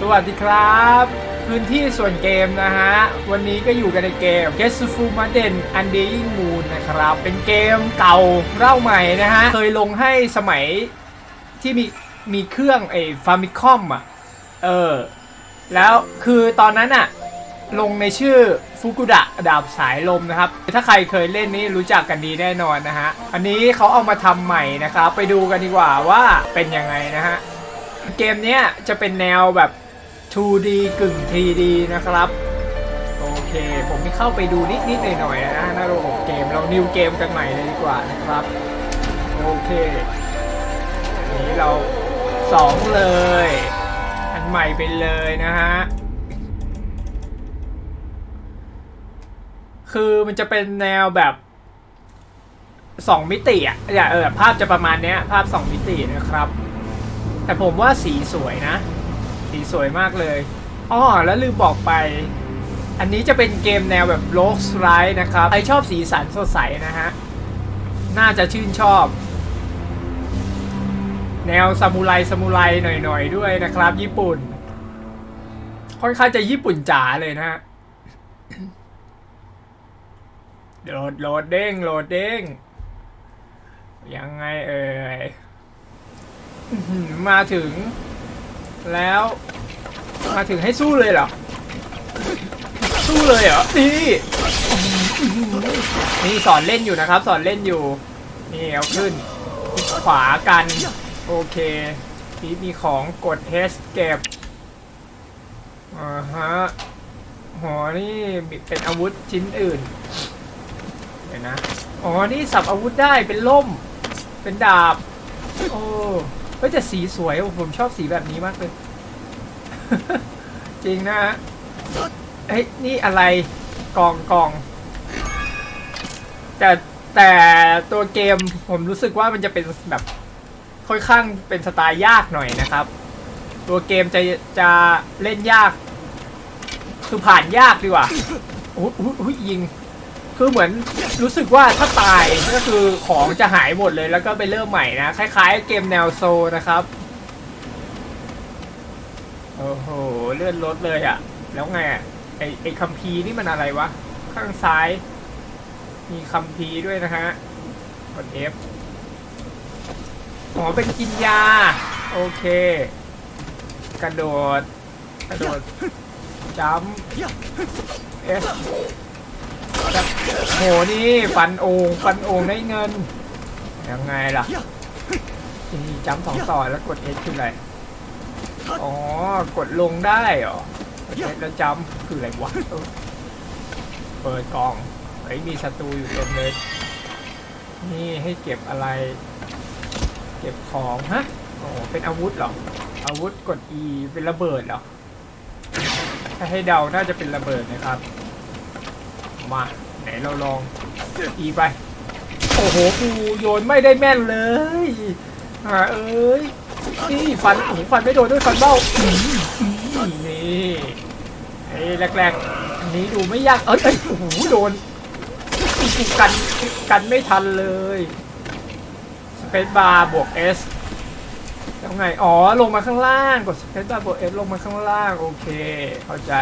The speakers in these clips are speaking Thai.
สวัสดีครับ พื้นที่ส่วนเกมนะฮะ วันนี้ก็อยู่กันในเกม g e s u f u m a d e n Undying Moon นะครับ เป็นเกมเก่าเล่าใหม่นะฮะ เคยลงให้สมัยที่มีมีเครื่องไอ้ฟามิคอมอะ เออ แล้วคือตอนนั้นอะลงในชื่อฟุกุดะดาบสายลมนะครับ ถ้าใครเคยเล่นนี้รู้จักกันดีแน่นอนนะฮะ อันนี้เขาเอามาทำใหม่นะครับ ไปดูกันดีกว่าว่าเป็นยังไงนะฮะ เกมเนี้ยจะเป็นแนวแบบ 2D กึ่ง 3D นะครับ โอเค ผมมีเข้าไปดูนิดนิดหน่อยหน่อย ๆ นะหน้าระบบเกม เรานิวเกมกันใหม่เลยดีกว่านะครับ โอเค อันนี้เราสองเลย อันใหม่ไปเลยนะฮะคือมันจะเป็นแนวแบบสองมิติอะอย่าเออภาพจะประมาณเนี้ย ภาพสองมิตินะครับ แต่ผมว่าสีสวยนะ สีสวยมากเลยอ้อแล้วลืมบอกไป อันนี้จะเป็นเกมแนวแบบโลกสไลด์นะครับใครชอบสีสันสดใสนะฮะ น่าจะชื่นชอบ แนวซามูไรซามูไรหน่อยๆด้วยนะครับ ญี่ปุ่น ค่อนข้างจะญี่ปุ่นจ๋าเลยนะฮะโหลดโหลดเด้งโหลดเด้ง ยังไงเอ่ยอื้อหือมาถึง แล้วมาถึงให้สู้เลยเหรอ สู้เลยเหรอ นี่ นี่สอนเล่นอยู่นะครับ สอนเล่นอยู่ นี่เอาขึ้น ขวากัน โอเคทีมีของกด H เก็บอ่าฮะหอนี่เป็นอาวุธชิ้นอื่น เดี๋ยวนะ อ๋อ นี่สับอาวุธได้เป็นล่ม เป็นดาบ โอ้ เฮ้ยแต่สีสวยผมชอบสีแบบนี้มากเลย จริงนะฮะเฮ้ยนี่อะไรกองกองแต่แต่ตัวเกมผมรู้สึกว่ามันจะเป็นแบบค่อนข้างเป็นสไตล์ยากหน่อยนะครับ ตัวเกมจะจะเล่นยาก คือผ่านยากดีกว่าอุ้ยอุ้ยอุ้ยยิง คือเหมือนรู้สึกว่าถ้าตายก็คือของจะหายหมดเลยแล้วก็ไปเริ่มใหม่นะ คล้ายๆ เกมแนวโซลนะครับ โอ้โห เลื่อนรถเลยอะ่ะ แล้วไงอะไอไอคัมภีร์นี่มันอะไรวะ ข้างซ้าย มีคัมภีร์ด้วยนะฮะกด F อ๋อเป็นกินยา โอเค กระโดด กระโดดจัม เอสโหนี่ฟันโองฟันโอ่งได้เงิน ยังไงล่ะนี่จำสองต่อแล้วกด X คืออะไร อ๋อ กดลงได้เหรอกด X แล้วจำคืออะไรวะเออเปิดกล่องเฮ้ยมีศัตรูอยู่เต็มเลย นี่ให้เก็บอะไร เก็บของฮะ โอ้เป็นอาวุธเหรอ อาวุธกด E เป็นระเบิดเหรอ ถ้าให้เดาน่าจะเป็นระเบิดนะครับ มา ไหนเราลองอีไป โอ้โหกูโยนไม่ได้แม่นเลยอ่าเอ้ยนี่ฟันโอ้โหฟันไม่โดนด้วยฟันเบ้าอื้อหือนี่ไอ้แรกๆอันนี้ดูไม่ยากเอ้ยเอ้ยโอ้โหโดนกูกันกันไม่ทันเลยสเปซบาร์บวกเอสแล้วไง อ๋อ ลงมาข้างล่าง กดสเปซบาร์บวกเอสลงมาข้างล่าง โอเค เข้าใจ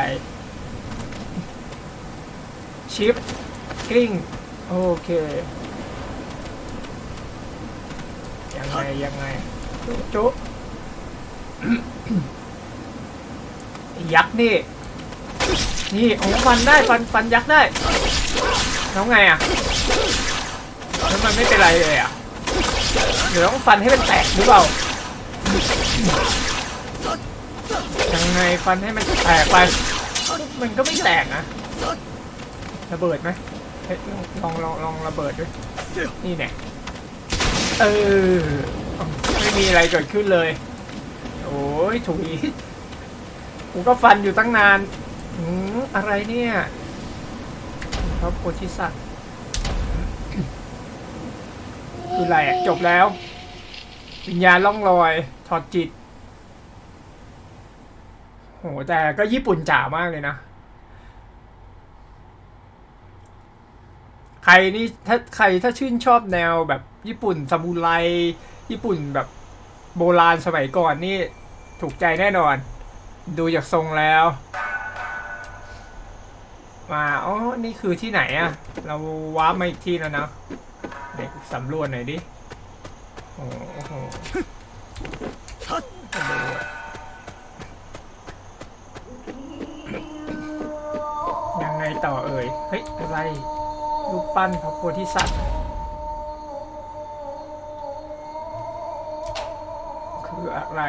ชิป กลิ้ง โอเค ยังไง ยังไงจุจุยักษ์นี่ นี่โอ้ฟันได้ฟันฟันยักษ์ได้แล้วไงอะแล้วมันไม่เป็นไรเลยอะเดี๋ยวต้องฟันให้มันแตกหรือเปล่ายังไงฟันให้มันแตกไป มันก็ไม่แตกนะระเบิดไหม เฮ้ยลองลองลองระเบิดด้วยนี่แน่เออไม่มีอะไรเกิดขึ้นเลย โอ้ยถุยกูก็ฟันอยู่ตั้งนานอืมอะไรเนี่ยครับโพธิสัตว์คืออะไรอะจบแล้ว วิญญาณล่องลอย ถอดจิตโหแต่ก็ญี่ปุ่นจ๋ามากเลยนะ ใครนี่ถ้าใครถ้าชื่นชอบแนวแบบญี่ปุ่นซามูไรญี่ปุ่นแบบโบราณสมัยก่อนนี่ถูกใจแน่นอน ดูจากทรงแล้ว มาอ๋อนี่คือที่ไหนอะเราว้ามาอีกที่แล้วนะเด็กสำรวจหน่อยดิโอ้โหยังไงต่อเอ่ย เฮ้ย อะไร รูปปั้นพระโพธิสัตว์คืออะไร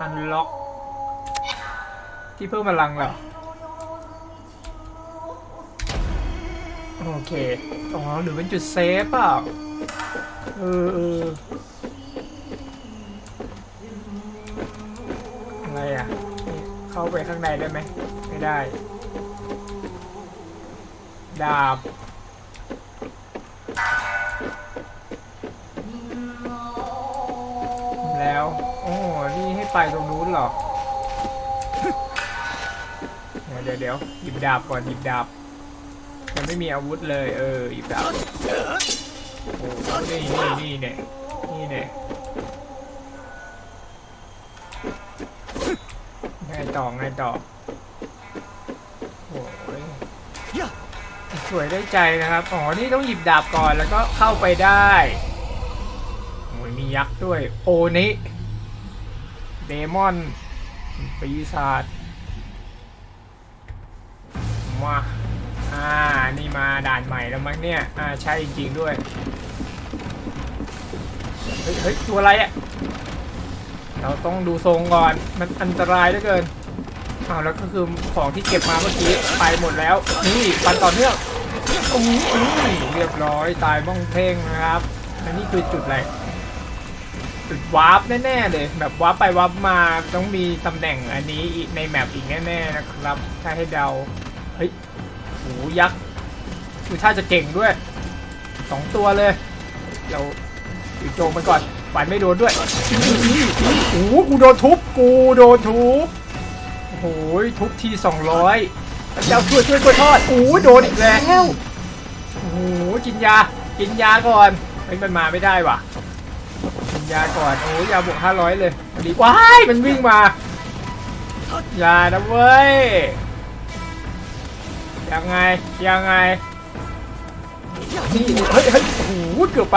อันล็อก ที่เพิ่มพลังเหรอ โอเค อ๋อ หรือเป็นจุดเซฟเปล่า เออเอออะไรอะนี่เข้าไปข้างในได้ไหม ไม่ได้ ดาบ แล้ว โอ้นี่ให้ไปตรงนู้นเหรอ เดี๋ยวเดี๋ยวหยิบดาบก่อนหยิบดาบยังไม่มีอาวุธเลย เออหยิบดาบ โอ้นี่นี่นี่เนี่ยนี่เนี่ยไงต่อไงต่อ สวยได้ใจนะครับ อ๋อ นี่ต้องหยิบดาบก่อนแล้วก็เข้าไปได้โอ้ยมียักษ์ด้วย โอนิเดมอน ปีศาจมาอ่า นี่มาด่านใหม่แล้วมั้งเนี่ย อ่า ใช่จริงด้วย เฮ้ยเฮ้ยตัวอะไรอะ่ะ เราต้องดูทรงก่อน มันอันตรายเหลือเกินอ้าวแล้วก็คือของที่เก็บมาเมื่อกี้ไปหมดแล้ว นี่ปันต่อเนื่อง โอ้ยเรียบร้อยตายบ้องเพ่งนะครับและนี่คือจุดอะไรจุดวาร์ปแน่ๆเลยแบบวาร์ปไปวาร์ปมาต้องมีตำแหน่งอันนี้ในแมปอีกแน่ๆนะครับ ถ้าให้เดาเฮ้ยโหยักษ์ดูท่าจะเก่งด้วยสองตัวเลยเราอยู่โจมมันก่อนฝันไม่โดนด้วยโอ้โหกูโดนทุบกูโดนทุบโอ้โหทุบทีสองร้อย เจ้าช่วยช่วยกล้วยทอดโอ้โหโดนอีกแล้วโอ้โหกินยา กินยาก่อนเฮ้มันมาไม่ได้ว่ะ กินยาก่อนโอ้ยยาบวกห้าร้อยเลยดีว้ายมันวิ่งมาอย่านะเว้ยยังไงยังไงนี่เฮ้ยเฮ้ยโอ้โหเกือบไป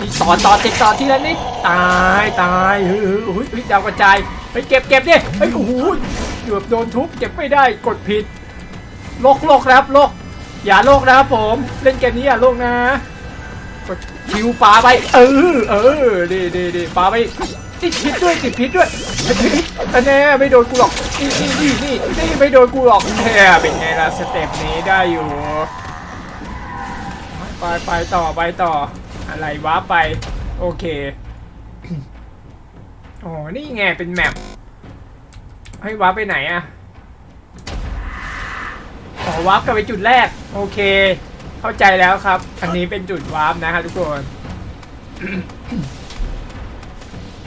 นี่ต่อต่อติดต่อทีละนิดตายตายเฮ้ยเฮ้ยเฮ้ยเฮ้ยดาวกระจายเฮ้ยเก็บเก็บดิเฮ้ยโอ้โหเกือบโดนทุบเก็บไม่ได้กดผิด โลกโลกนะครับโลกอย่าโลกนะครับผมเล่นเกมนี้อย่าโลกนะกดคิวปลาไปเออเออดีดีดีปลาไปติดพิษด้วยติดพิษด้วยเฮ้ยเฮ้ยอันแน่ไม่โดนกูหรอกนี่นี่นี่นี่นี่ไม่โดนกูหรอกแหมเป็นไงล่ะสเต็ปนี้ได้อยู่ ไปไปต่อไปต่อ อะไรวะไป โอเคอ๋อนี่ไงเป็นแมปให้วาไปไหนอะ วาร์ปกลับไปจุดแรก โอเค เข้าใจแล้วครับ อันนี้เป็นจุดวาร์ปนะครับทุกคน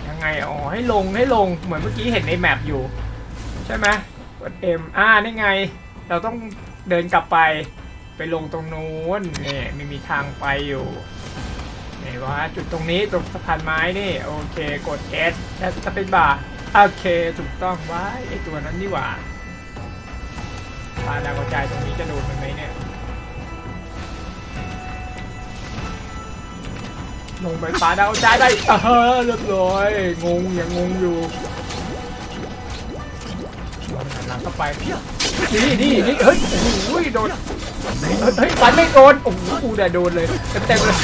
ยังไงอ๋อให้ลงให้ลงเหมือนเมื่อกี้เห็นในแมปอยู่ ใช่ไหมกด M อ่านี่ไง เราต้องเดินกลับไปไปลงตรงนู้นนี่ไม่มีทางไปอยู่ไหนวะจุดตรงนี้ตรงสะพานไม้นี่โอเคกด S แล้วจะเป็นบาร์โอเคถูกต้องไว้ไอตัวนั้นนี่หว่า ปลาดาวกระจายตรงนี้จะโดนมันไหมเนี่ยลงไปปลาดาวกระจายได้เออเรียบร้อยงงยังงงอยู่หันหลังเข้าไปนี่นี่นี่เฮ้ยโอ้โหโดนเฮ้ยฟันไม่โดนโอ้โหกูได้โดนเลยเต็มเต็มๆเลย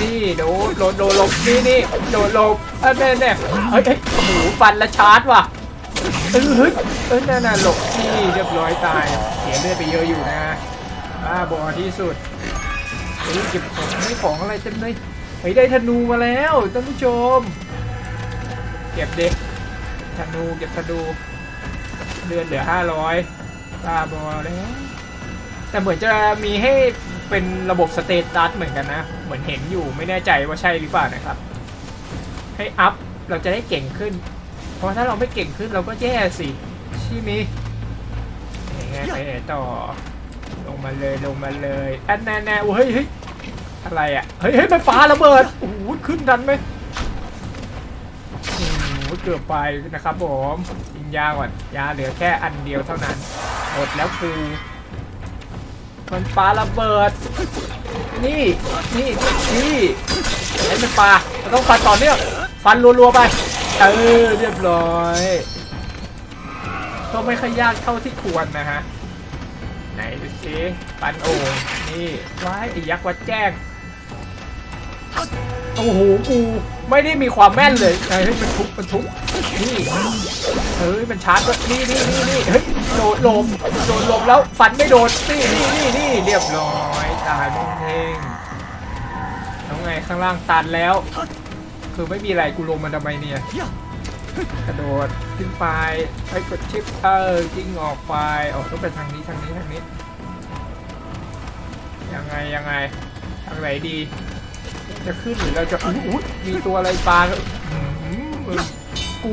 นี่โดนโดนโดนหลบนี่นี่โดนหลบเออแน่แน่เฮ้ยเฮ้ยโอ้โหฟันละชาร์จว่ะ ออเฮ้ยเออนั่นน่ะหลบนี่เรียบร้อยตายเสียเลือดไปเยอะอยู่นะบ้าบอที่สุดเฮ้ยเก็บของไม่ของอะไรเต็มเลยเฮ้ยได้ธนูมาแล้วท่านผู้ชม เก็บเด็กธนูเก็บธนูเดือนเหลือห้าร้อยบ้าบอแล้วแต่เหมือนจะมีให้เป็นระบบสเตตัสเหมือนกันนะ เหมือนเห็นอยู่ไม่แน่ใจว่าใช่หรือเปล่านะครับ ให้อัพเราจะได้เก่งขึ้น เพราะถ้าเราไม่เก่งขึ้นเราก็แย่สิใช่ไหมยังไงไปต่อ ลงมาเลยลงมาเลยอันแน่แน่โอ้เฮ้ยเฮ้ยอะไรอะเฮ้ยเฮ้ยมันปาระเบิดโอ้โหขึ้นดันไหมโอ้โหเกือบไปนะครับผมยิงยาก่อนยาเหลือแค่อันเดียวเท่านั้นหมดแล้วกูมันปาระเบิด นี่ นี่ นี่ไอ้มันปาเราต้องฟันต่อเนื่องฟันรัวๆไป เออเรียบร้อย ก็ไม่ค่อยยากเท่าที่ควรนะฮะ ไหนดูสิปันโอ่งนี่ว้ายไอ้ยักษ์วัดแจ้ง โอ้โหกูไม่ได้มีความแม่นเลยเฮ้ยมันทุบมันทุบนี่เฮ้ยมันชาร์จด้วยนี่นี่นี่นี่เฮ้ยโดดลบโดดลบแล้วฟันไม่โดนนี่นี่นี่นี่เรียบร้อยตายมองเองแล้วไงข้างล่างตันแล้ว คือไม่มีอะไรกูลงมาทำไมเนี่ยกระโดดขึ้นไปไปกดชิปเออยิงออกไปออกต้องไปทางนี้ทางนี้ทางนี้ ยังไงยังไงทางไหนดี จะขึ้นหรือเราจะอุ๊ยอุ๊ยมีตัวอะไรปลาอื้อหือเออกู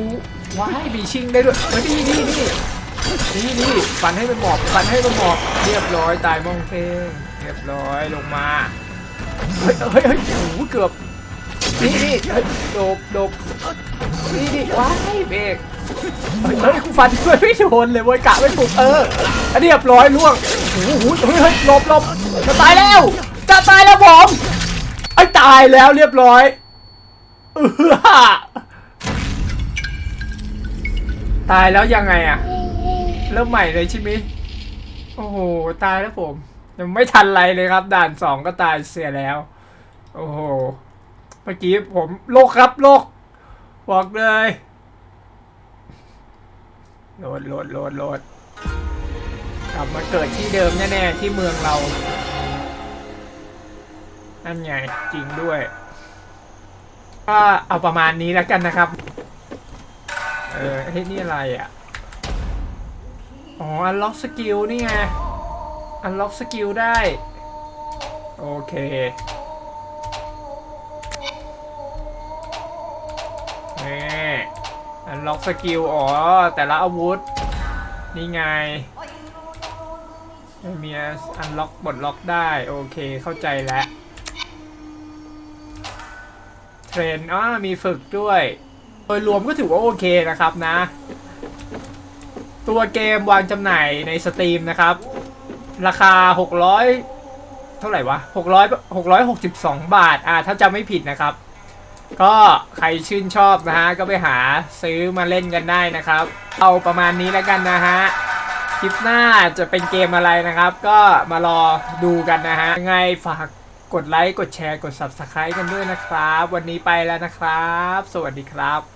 ว้ายมีชิงได้ด้วยเฮ้ยนี่นี่นี่นี่นี่ฟันให้มันหมอบฟันให้มันหมอบเรียบร้อยตายมองเทงเรียบร้อยลงมาเฮ้ยเฮ้ยเฮ้ยโอ้โหเกือบ นี่นี่เฮ้ยโดบโดบนี่นี่ว้ายเบรกเฮ้ยเฮ้ยกูฟันด้วยไม่โดนเลยเว้ยกะไม่ถูกเอออันนี้เรียบร้อยล่วงโอ้โหเฮ้ยเฮ้ยหลบหลบจะตายแล้วจะตายแล้วผมไอ้ตายแล้วเรียบร้อยเออตายแล้วยังไงอะเริ่มใหม่เลยใช่ไหมโอ้โหตายแล้วผมยังไม่ทันไรเลยครับ ด่านสองก็ตายเสียแล้ว โอ้โห เมื่อกี้ผมโลกครับโลก บอกเลยโหลดโหลดโหลดโหลดกลับมาเกิดที่เดิมแน่ๆที่เมืองเรา นั่นไงจริงด้วยก็เอาประมาณนี้แล้วกันนะครับ เออเฮ้ยนี่อะไรอะ อ๋อ unlock skill นี่ไง unlock skill ได้ โอเค unlock skill อ๋อ แต่ละอาวุธ นี่ไงมีอันล็อกบดล็อกได้ โอเคเข้าใจแล้วเทรนอ่ามีฝึกด้วย โดยรวมก็ถือว่าโอเคนะครับนะ ตัวเกมวางจำหน่ายในสตรีมนะครับ ราคา 600 เท่าไหร่วะ 600 662 บาท อ่า ถ้าจำไม่ผิดนะครับ ก็ใครชื่นชอบนะฮะ ก็ไปหาซื้อมาเล่นกันได้นะครับ เอาประมาณนี้แล้วกันนะฮะ คลิปหน้าจะเป็นเกมอะไรนะครับ ก็มารอดูกันนะฮะยังไงฝากกดไลค์ กดแชร์ กด Subscribe กันด้วยนะครับ วันนี้ไปแล้วนะครับ สวัสดีครับ